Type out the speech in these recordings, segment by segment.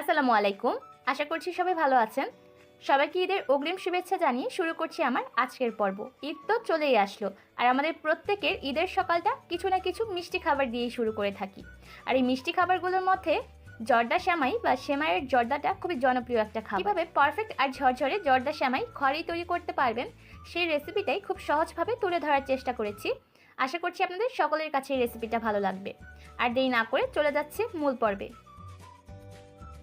আসসালামু আলাইকুম। আশা করছি সবাই ভালো আছেন। সবাইকে ঈদের অগ্রিম শুভেচ্ছা জানিয়ে শুরু করছি আমার আজকের পর্ব। ঈদ তো চলেই আসলো আর আমাদের প্রত্যেকের ঈদের সকালটা কিছু না কিছু মিষ্টি খাবার দিয়েই শুরু করে থাকি। আর এই মিষ্টি খাবারগুলোর মধ্যে জর্দা শ্যামাই বা সেমাইয়ের জর্দাটা খুবই জনপ্রিয় একটা খাবার। কীভাবে পারফেক্ট আর ঝরঝরে জর্দা শ্যামাই ঘরেই তৈরি করতে পারবেন সেই রেসিপিটাই খুব সহজভাবে তুলে ধরার চেষ্টা করেছি। আশা করছি আপনাদের সকলের কাছে এই রেসিপিটা ভালো লাগবে। আর দেরি না করে চলে যাচ্ছে মূল পর্বে।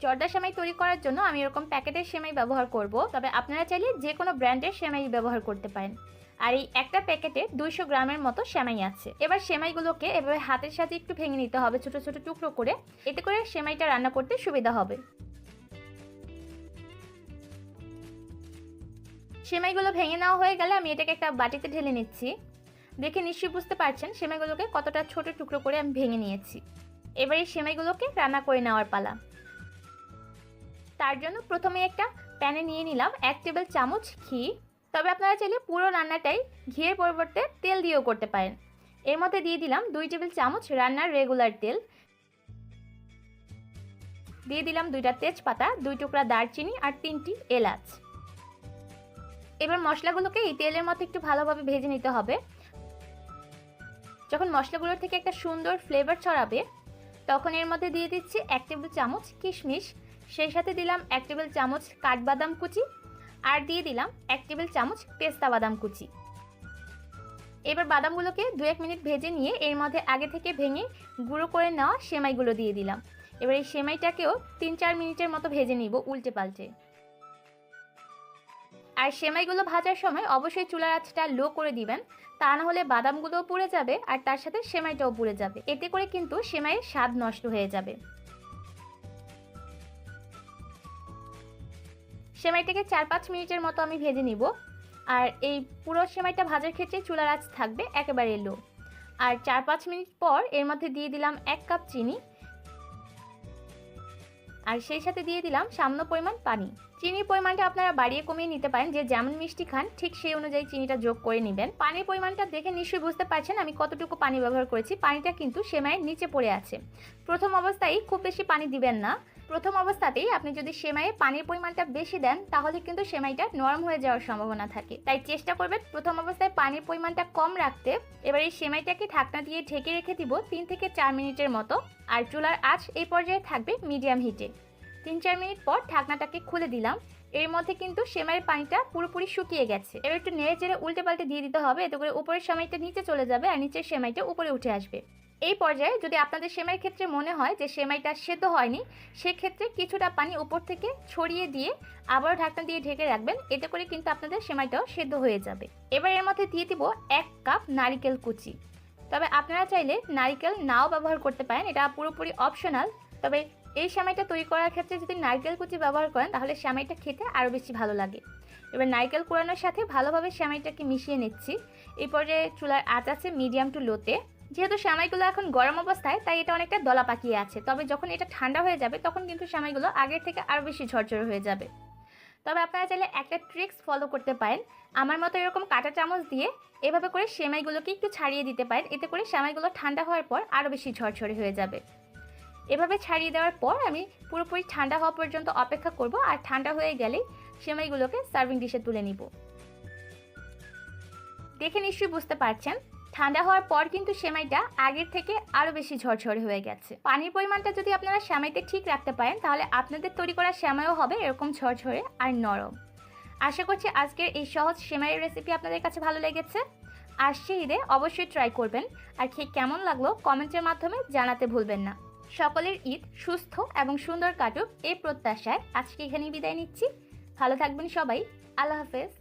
জর্দা সেমাই তৈরি করার জন্য আমি এরকম প্যাকেটের সেমাই ব্যবহার করব। তবে আপনারা চাইলে যে কোনো ব্র্যান্ডের সেমাই ব্যবহার করতে পারেন। আর এই একটা প্যাকেটে দুইশো গ্রামের মতো সেমাই আছে। এবার সেমাইগুলোকে এভাবে হাতের সাথে একটু ভেঙে নিতে হবে ছোট ছোট টুকরো করে। এতে করে সেমাইটা রান্না করতে সুবিধা হবে। সেমাইগুলো ভেঙে নেওয়া হয়ে গেলে আমি এটাকে একটা বাটিতে ঢেলে নিচ্ছি। দেখে নিশ্চয়ই বুঝতে পারছেন, সেমাইগুলোকে কতটা ছোট টুকরো করে আমি ভেঙে নিয়েছি। এবার এই সেমাইগুলোকে রান্না করে নেওয়ার পালা। তার জন্য প্রথমে একটা প্যানে নিয়ে নিলাম এক টেবিল চামচ ঘি। তবে আপনারা চাইলে পুরো রান্নাটাই ঘিয়ের পরিবর্তে তেল দিয়েও করতে পারেন। এর মধ্যে দিয়ে দিলাম দুই টেবিল চামচ রান্নার রেগুলার তেল। দিয়ে দিলাম দুইটা তেজপাতা, দুই টুকরা দারচিনি আর তিনটি এলাচ। এবার মশলাগুলোকে এই তেলের মধ্যে একটু ভালোভাবে ভেজে নিতে হবে। যখন মশলাগুলোর থেকে একটা সুন্দর ফ্লেভার ছড়াবে, তখন এর মধ্যে দিয়ে দিচ্ছি এক টেবিল চামচ কিশমিশ। সেই সাথে দিলাম এক টেবিল চামচ কাঠবাদাম কুচি আর দিয়ে দিলাম এক টেবিল চামচ পেস্তা বাদাম কুচি। এবার বাদামগুলোকে দু এক মিনিট ভেজে নিয়ে এর মধ্যে আগে থেকে ভেঙে গুঁড়ো করে নেওয়া সেমাইগুলো দিয়ে দিলাম। এবার এই সেমাইটাকেও তিন চার মিনিটের মতো ভেজে নিব উল্টে পাল্টে। আর সেমাইগুলো ভাজার সময় অবশ্যই চুলার আঁচটা লো করে দিবেন, তা না হলে বাদামগুলোও পুড়ে যাবে আর তার সাথে সেমাইটাও পুড়ে যাবে। এতে করে কিন্তু সেমাইয়ের স্বাদ নষ্ট হয়ে যাবে। সেমাইটাকে চার পাঁচ মিনিটের মতো আমি ভেজে নিব। আর এই পুরো সেমাইটা ভাজার ক্ষেত্রে চুলার আঁচ থাকবে একেবারে লো। আর চার পাঁচ মিনিট পর এর মধ্যে দিয়ে দিলাম এক কাপ চিনি। আর সেই সাথে দিয়ে দিলাম সামান্য পরিমাণ পানি। চিনির পরিমাণটা আপনারা বাড়িয়ে কমিয়ে নিতে পারেন, যে যেমন মিষ্টি খান, ঠিক সেই অনুযায়ী চিনিটা যোগ করে নেবেন। পানির পরিমাণটা দেখে নিশ্চয়ই বুঝতে পারছেন, আমি কতটুকু পানি ব্যবহার করেছি। পানিটা কিন্তু সেমাইয়ের নিচে পড়ে আছে। প্রথম অবস্থায় খুব বেশি পানি দিবেন না। প্রথম অবস্থাতেই আপনি যদি সেমাইয়ে পানির পরিমাণটা বেশি দেন, তাহলে কিন্তু সেমাইটা নরম হয়ে যাওয়ার সম্ভাবনা থাকে। তাই চেষ্টা করবেন প্রথম অবস্থায় পানির পরিমাণটা কম রাখতে। এবার এই সেমাইটাকে ঢাকনা দিয়ে ঢেকে রেখে দিব তিন থেকে চার মিনিটের মতো। আর চুলার আঁচ এই পর্যায়ে থাকবে মিডিয়াম হিটে। তিন চার মিনিট পর ঢাকনাটাকে খুলে দিলাম। এর মধ্যে কিন্তু সেমাইয়ের পানিটা পুরোপুরি শুকিয়ে গেছে। এবার একটু নেড়ে চেড়ে উল্টে পাল্টে দিয়ে দিতে হবে। এতে করে উপরের সেমাইটা নিচে চলে যাবে আর নিচের সেমাইটা উপরে উঠে আসবে। এই পর্যায়ে যদি আপনাদের সেমাইয়ের ক্ষেত্রে মনে হয় যে সেমাইটা সেদ্ধ হয়নি, সেক্ষেত্রে কিছুটা পানি উপর থেকে ছড়িয়ে দিয়ে আবারও ঢাকনা দিয়ে ঢেকে রাখবেন। এতে করে কিন্তু আপনাদের সেমাইটাও সেদ্ধ হয়ে যাবে। এবার এর মধ্যে দিয়ে দিব এক কাপ নারিকেল কুচি। তবে আপনারা চাইলে নারিকেল নাও ব্যবহার করতে পারেন, এটা পুরোপুরি অপশনাল। তবে এই সেমাইটা তৈরি করার ক্ষেত্রে যদি নারকেল কুচি ব্যবহার করেন, তাহলে সেমাইটা খেতে আরও বেশি ভালো লাগে। এবার নারকেল কুড়ানোর সাথে ভালোভাবে সেমাইটাকে মিশিয়ে নিচ্ছি। এই পর্যায়ে চুলার আঁচ আছে মিডিয়াম টু লোতে। যেহেতু সেমাইগুলো এখন গরম অবস্থায়, তাই এটা অনেকটা দলা পাকিয়ে আছে। তবে যখন এটা ঠান্ডা হয়ে যাবে, তখন কিন্তু সেমাইগুলো আগের থেকে আরও বেশি ঝরঝরে হয়ে যাবে। তবে আপনারা চাইলে একটা ট্রিক্স ফলো করতে পারেন। আমার মতো এরকম কাঁটা চামচ দিয়ে এভাবে করে সেমাইগুলোকে একটু ছাড়িয়ে দিতে পারেন। এতে করে সেমাইগুলো ঠান্ডা হওয়ার পর আরও বেশি ঝরঝরে হয়ে যাবে। এভাবে ছাড়িয়ে দেওয়ার পর আমি পুরোপুরি ঠান্ডা হওয়া পর্যন্ত অপেক্ষা করব আর ঠান্ডা হয়ে গেলেই সেমাইগুলোকে সার্ভিং ডিশে তুলে নিব। দেখে নিশ্চয়ই বুঝতে পারছেন। ঠান্ডা হওয়ার পর কিন্তু সেমাইটা আগের থেকে আরও বেশি ঝরঝরে হয়ে গেছে। পানির পরিমাণটা যদি আপনারা সেমাইতে ঠিক রাখতে পারেন, তাহলে আপনাদের তৈরি করা সেমাইও হবে এরকম ঝরঝরে আর নরম। আশা করছি আজকের এই সহজ সেমাইয়ের রেসিপি আপনাদের কাছে ভালো লেগেছে। আসছে ঈদে অবশ্যই ট্রাই করবেন। আর খেয়ে কেমন লাগল কমেন্টের মাধ্যমে জানাতে ভুলবেন না। সকলের ঈদ সুস্থ এবং সুন্দর কাটুক এই প্রত্যাশায় আজকে এখানেই বিদায় নিচ্ছি। ভালো থাকবেন সবাই। আল্লাহ হাফেজ।